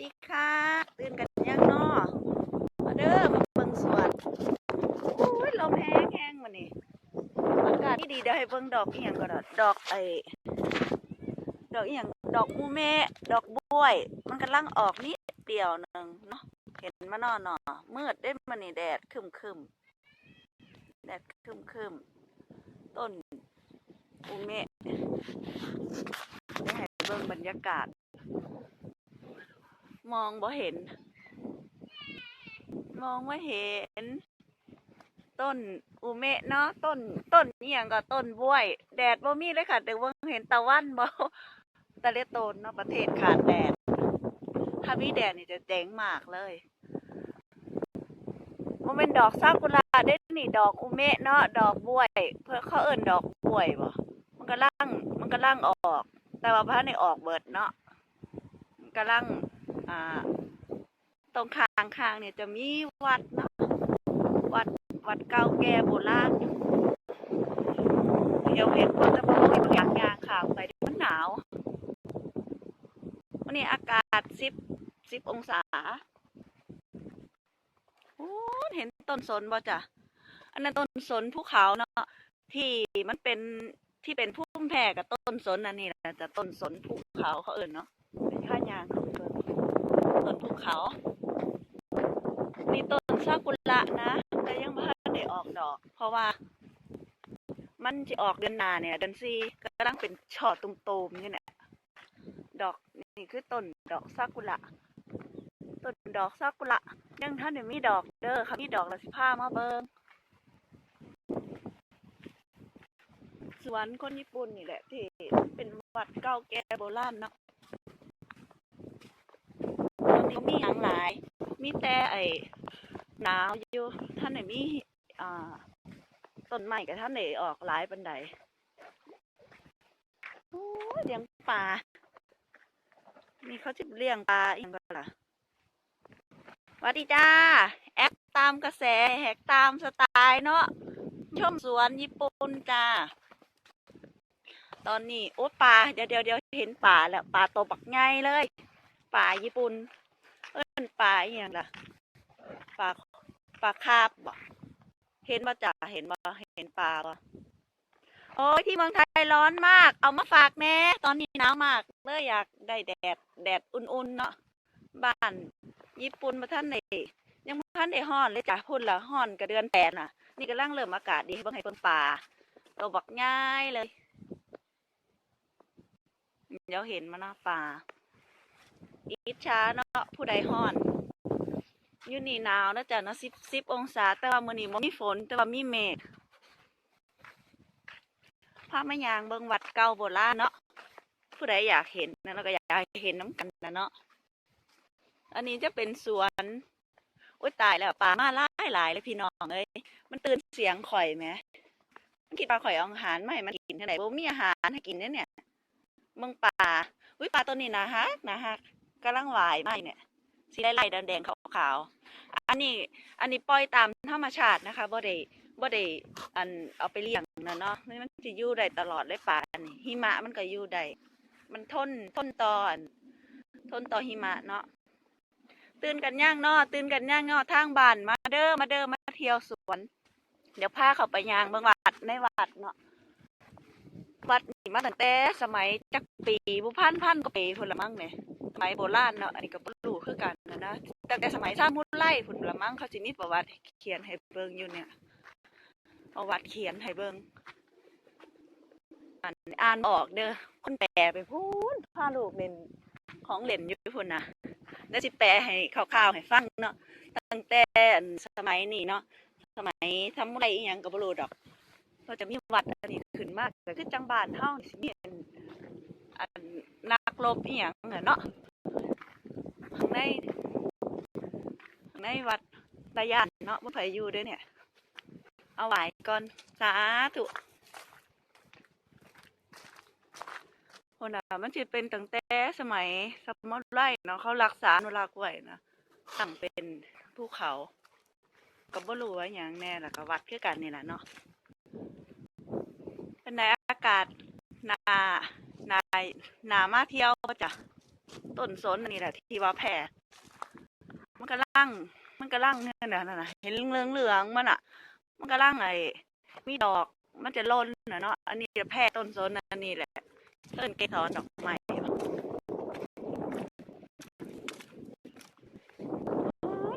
ดีค่ะ ตื่นกันยังนอมาเด้อมาเบิ่งสวนโอ้ยลมแห้งแห้งมานี่อากาศที่ดีเดี๋ยวให้เบิ่งดอกอีหยังก็ดอกดอกไอ้ดอกอีหยังดอกมูเมะดอกบวย มันกำลังออกนิดเดียวหนึ่งเนาะเห็นมานอหนอมืดได้มานี่แดดคึมคึมแดดคึมคึมต้นมูเมะได้ให้เบิ่งบรรยากาศ มองบ่เห็น มองไม่เห็น ต้นอุเมะเนาะต้นต้นนี่ยังก็ต้นบ้วย แดดบ่มีเลยค่ะแต่ว่าเห็นตะวันบ่ตะเลโตนเนาะประเทศขาดแดด ถ้ามีแดดนี่จะเจ๋งมากเลยมันเป็นดอกซากุระได้นี่ดอกอุเมะเนาะดอกบ้วย เพื่อเขาเอิ้นดอกบ้วยบ่มันก็ล่างมันก็ล่างออก แต่ว่าพระในออกเบิดเนาะมันก็ล่าง อ่า ตรงข้างข้างเนี่ยจะมีวัดนะวัดวัดเก่าแก่โบราณอยู่เดี๋ยวเห็นคนจะบอกว่าอยากยางข่าวไปดี๋ยวมันหนาววันนี้อากาศสิบสิบองศาโอ้เห็นต้นสนบ่จ้ะอันนั้นต้นสนภูเขาเนาะที่มันเป็นที่เป็นพุ่มแผ่กับต้นสนอันนี้แหละจะต้นสนภูเขาเขาเอิ่นเนาะเป็นข้ายางเขาเบิ่งต้นภูเขามีต้นซากุระนะแต่ยังไม่ได้ออกดอก เพราะว่า มันจะออกเดือนหนาเนี่ยเดือนสี่กำลังเป็นช่อตุ่มๆนี่แหละดอกนี่คือต้นดอกซากุระต้นดอกซากุระยังท่านเดี๋ยวมีดอกเด้อค่ะมีดอกละสิผ้ามาเบิงสวนคนญี่ปุ่นนี่แหละที่เป็นวัดเก่าแก่โบราณเนาะ นนี้มีหยังหลาย มีแต่ไอ้หนาวอยู่ท่านไหนมีอ่าต้นไม้กับท่านไหนออกหลายปันไดโอ้เลี้ยงปลามีเขาจะเลี้ยงปลาอีกก็ล่ะวัสดีจ้า แอปตามกระแสแหกตามสไตล์เนาะชมสวนญี่ปุ่นจ้า ตอนนี้ โอ้ปลาเดี๋ยวเดี๋ยวเดี๋ยวเห็นปลาแล้วปลาโตวบักใหญ่เลยปลาญี่ปุ่น เอิ้นปลาอหย่างล่ะปลาปลาคาบบ่เห็นบ่จ้ะเห็นบ่เห็นปลาบ่โอ้ยที่เมืองไทยร้อนมาก เอามาฝากแน่ตอนนี้หนาวมากเลยอยากได้แดดแดดอุ่นๆเนาะบ้านญี่ปุ่นมาท่านไหนยังท่านได้ฮ้อนเลยจ้ะพุ่นละฮ้อนกับเดือนแปดน่ะ นี่กำลังเริ่มอากาศดีเบิ่งให้เบิ่งปลาตัวบักง่ายเลย เดี๋ยวเห็นมาเนาะปลาอิจฉาเนาะ ผู้ใดฮ้อนอยู่นี่หนาวนะจ๊ะเนาะสิบสิบองศา แต่ว่ามื้อนี้บ่มีฝน แต่ว่ามีเมฆพามายางเบิ่งวัดเก่าโบราณเนาะผู้ใดอยากเห็นนะเราก็อยากเห็นน้ำกันนะเนาะอันนี้จะเป็นสวนอุ้ยตายแล้วปลามาหลายหลายเลยพี่น้องเอ้ยมันตื่นเสียงข่อยไหมมันคิดปลาข่อยเอาอาหารมาให้มันกินเท่าไหร่บ่มีอาหารให้กินเนี่ยเนี่ยเบิ่งปลาอุ้ยปลาตัวนี้นะฮักนะฮัก กำลังหวายไหมเนี่ยสีไล่ๆแดงๆขาวๆอันนี้อันนี้ปล่อยตามธรรมชาตินะคะบ่ได้บ่ได้อันเอาไปเลี้ยงนะเนาะมันจะอยู่ได้ตลอดเลยป่าอันนี้หิมะมันก็อยู่ได้มันทนทนต่อนทนต่อหิมะเนาะตื่นกันย่างเนาะตื่นกันย่างเนาะทางบ้านมาเด้อมาเด้อมาเที่ยวสวน เดี๋ยวพาเขาไปย่างเบิ่งวัดในวัดเนาะวัดนี่มาตั้งแต่สมัยจักปีบุพันพันกว่าปีพุ่นละมั้งเนี่ย มัยโบราณเนาะอันนี้ก็บ่รู้คือกันนะนะแต่แต่สมัยสร้างมุดไล่พุ่นละมั้งเขาสิมีประวัติเขียนให้เบิ่งอยู่เนี่ยประวัติเขียนให้เบิ่งอ่านอ่านออกเด้อคนแปลไปพูนพาลูกเล่นของเล่นอยู่พุ่นนะแล้วสิแปลให้คร่าวๆให้ฟังเนาะตั้งแต่สมัยนี้เนาะสมัยทำอะไรอีหยังก็บ่รู้ดอกก็จะมีวัดอันนี้ขึ้นมากก็คือจังบ้านเฮานี่สิมีอันอันนักรบอีหยังเนาะ ใน ในวัดตะยานเนาะบ่อไผอยู่ด้อเนี่ย เอาไหวก่อนสาธุคนน่ะมันสิเป็นตั้งแต่สมัยสมัยไร่เนาะเขารักษาอนุรักษ์ไว้นะตั้งเป็นภูเขาก็บ่รู้ว่าหยังแน่ล่ะก็วัดคือกันนี่แหละเนาะเป็นในอากาศหนาหนาหนามาเที่ยวจ้ะ ต้นสนนนี้แหละที่ว่าแพร่มันก็ล่างมันก็ล่างเนี่ยนะนะเห็นเหลืองเหลืองๆมันอะ มันก็ล่างไอ้มีดอกมันจะล่นนะเนาะอันนี้จะแพร่ต้นสนอันนี้แหละเอิ้นเกสรดอกไม้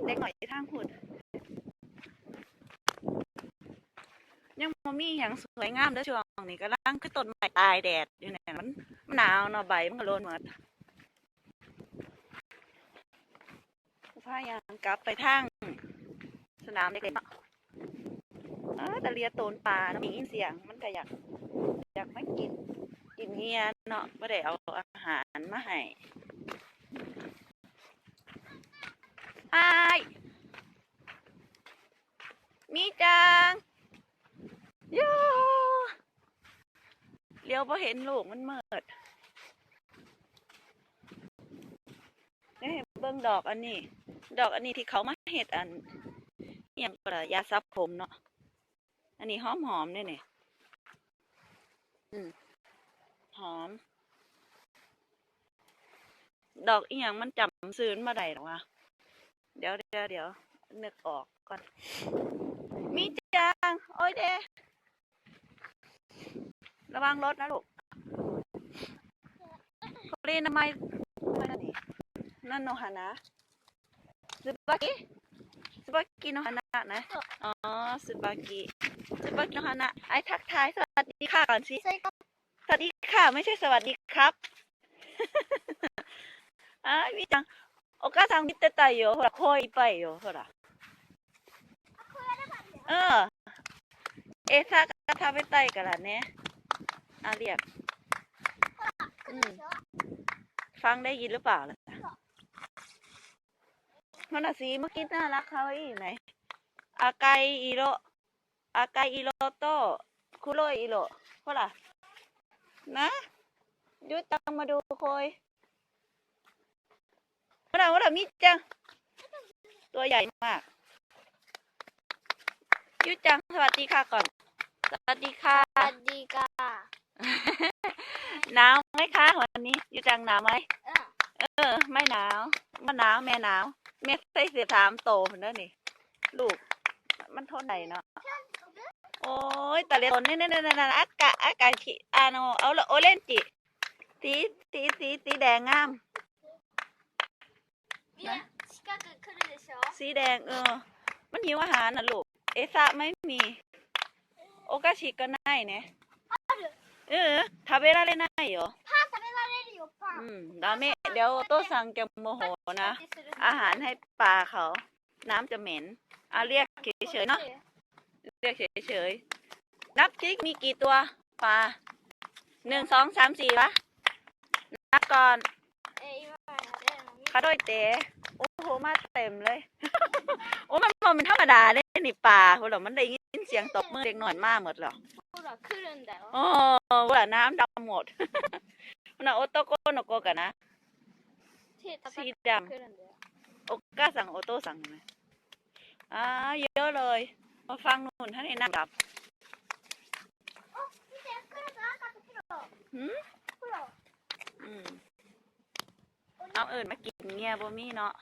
เด็กหน่อยทางพูดยังบ่มีหยังสวยงามเด้อช่วงนี้กำลังคือต้นไม้ตายแดดอยู่เนี่ยมันมันหนาวเนาะใบมันก็โลนหมด พายางกลับไปทางสนามเด็กๆเนาะอ้าแต่เลียโตนปลานาะมียินเสียงมันก็อยาก อยากไม่กิน กินเงี้ยเนาะไม่ได้เอาอาหารมาให้ไอ้ายมีจังโย่เลี้ยวพอเห็นลูกมันเมิด นี่เบิ่งดอกอันนี้ ดอกอันนี้ที่เขามาเห็ดอันอหยังก็ละยาซับผมเนาะอันนี้หอมหอมเนี่ยเนี่ยหอม ดอกอีหยังมันจำซื้อมาได้หรอวะเดี๋ยวเดี๋ยวเดี๋ยวนึกออกก่อน มีจังโอ้ยเดระวังรถนะลูกโคลีนทำไมทำไม นั่นโนฮานะซึบากิซึบากิโนฮานะนะ อ๋อซึบากิซึบากิโนฮานะ ไอ้ทักทายสวัสดีค่ะก่อนสิ それが สวัสดีค่ะ ไม่ใช่สวัสดีครับ あーみーちゃん、お母さん見てたよ。ほら、声いっぱいよ。ほら。うん。餌が食べたいからね。あ、เรียก 来るでしょ ฟังได้ยินหรือเปล่าล่ะ มันอะสีเมื่อกี้น่ารักเขาอีกไหมอากายอิโรอากายอิโรโตคุโรอิโรเพรล่ะนะยูตังมาดูคอยเพราะล่ะเพราะล่ะมิจัง ตัวใหญ่มากยูจังสวัสดีค่ะก่อน สวัสดีค่ะ สวัสดีค่ะหนาวไหมคะวันนี้ยูจังหนาวไหมเออ ไม่หนาวว่าหนาวแม่หนาว แม่ใส่เสียสามโตคนนั้นนี่ ลูก มันทนไหนเนาะโอ้ยแต่เรียนนี่นี่นี่นี่อากาอากาชิอาโนเอาละโอเลนจิสีสีสีสีแดงงาม みんな近く来るでしょ สีแดง เออ มันหิวอาหารนะลูก เอซะไม่มี โอกาชิก็ないねเออ食べられないよパン食べられるよパ อื ン มダメ เดี๋ยวโต๊ะสั่งจะโมโหนะ อาหารให้ปลาเขา น้ำจะเหม็นอะเรียกเฉยๆเนาะเรียกเฉยๆนับจิกมีกี่ตัวปลาหนึ่งสองสามสี่วะนับก่อนขาด้วยเต๋โอ้โหมาเต็มเลย โอ้มันมันเป็นธรรมดาเลยนี่ปลาหหรอมันได้ยินเสียงตบมือเด็กหน่อยมากหมดหรอโอ้ว่น้ำดำหมดน่ะโอโตโกโนโกกันนะ สีดำโอก้าสั่งโอโต้สั่งไหมอ่าเยอะเลย มาฟังนุ่นท่านเอนั่งดับหืมอืมเอาเอื่นมากินเงียบ่มีเนาะ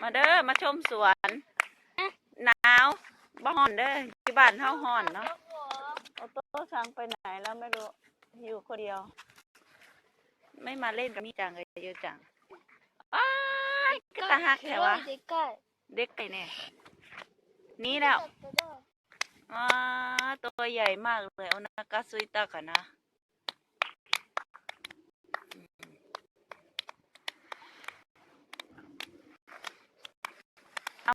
มาเด้อ มาชมสวน หนาวบ่ฮ้อนเด้อที่บ้านเฮาฮ้อนเนาะ โอโต้สั่งไปไหนแล้วไม่รู้ อยู่คนเดียว ไม่มาเล่นกับมีจังเลยเยอะจังอ้ายกระตาหักแถววะ でかい เด็กไปเนี่ยนี่แล้ว だけど อ่าตัวใหญ่มากเลยโอนากาซุยตะกันนะเอา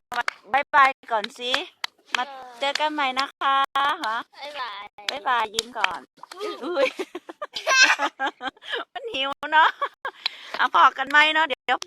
บายบายก่อนสิ มาเจอกันใหม่นะคะฮะ バイバイ บายบายยิ้มก่อน อุ้ย มันหิวเนาะเอาพอกันไหมเนาะเดี๋ยว